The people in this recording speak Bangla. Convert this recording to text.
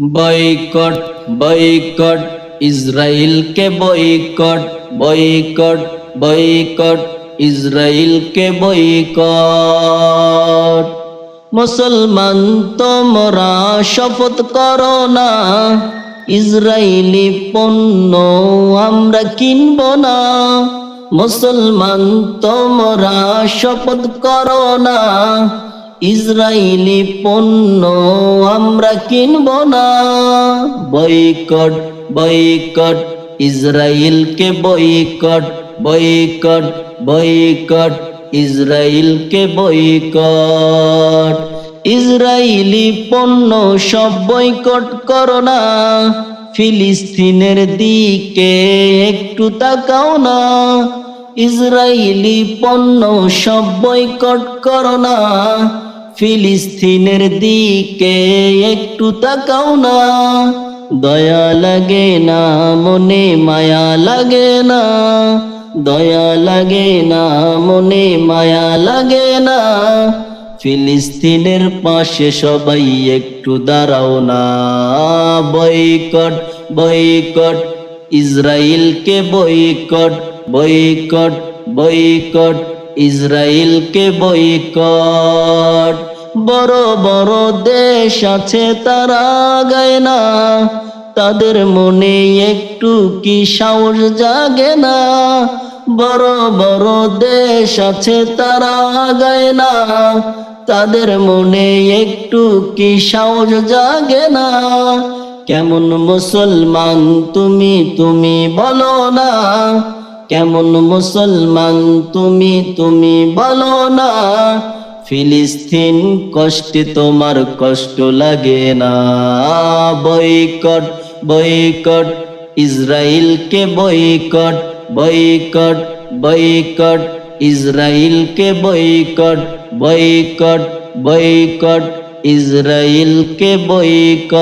বয়কট বয়কট ইসরায়েলকে বয়কট বয়কট বয়কট ইসরায়েলকে বয়কট মুসলমান তোমরা শপথ করো না ইসরায়েলি পণ্য আমরা কিনব না। মুসলমান তোমরা শপথ করো না ইসরায়েলি পণ্য আমরা কিনব না। বয়কট বয়কট ইসরায়েলকে বৈকট বৈকট বয়কট ইসরায়েলকে বৈকট। ইসরায়েলি পণ্য সব বৈকট করো না। ফিলিস্তিনের দিকে একটু তাকাও না। ইসরায়েলি পণ্য সব বৈকট করো না। ফিলিস্তিনের দিকে একটু তাকাও না। দয়া লাগে না, মনে মায়া লাগে না। দয়া লাগে না, মনে মায়া লাগে না। ফিলিস্তিনের পাশে সবাই একটু দাঁড়াও না। বয়কট বৈকট ইসরায়েলকে বৈকট বৈকট বৈকট ইসরায়েলকে বয়কট। বড় বড় দেশ আছে তারা গায় না তাদের মনে একটু কি সাহস জাগে না? বড় বড় দেশ আছে তারা গায় না তাদের মনে একটু কি সাহস জাগে না? কেমন মুসলমান তুমি তুমি বলো না। কেমন মুসলমান তুমি তুমি বলো না। ফিলিস্তিন কষ্টে তোমার কষ্ট লাগে না। বয়কট বয়কট ইসরায়েলকে বয়কট বয়কট বয়কট ইসরায়েলকে বয়কট বয়কট বয়কট ইসরায়েলকে বয়কট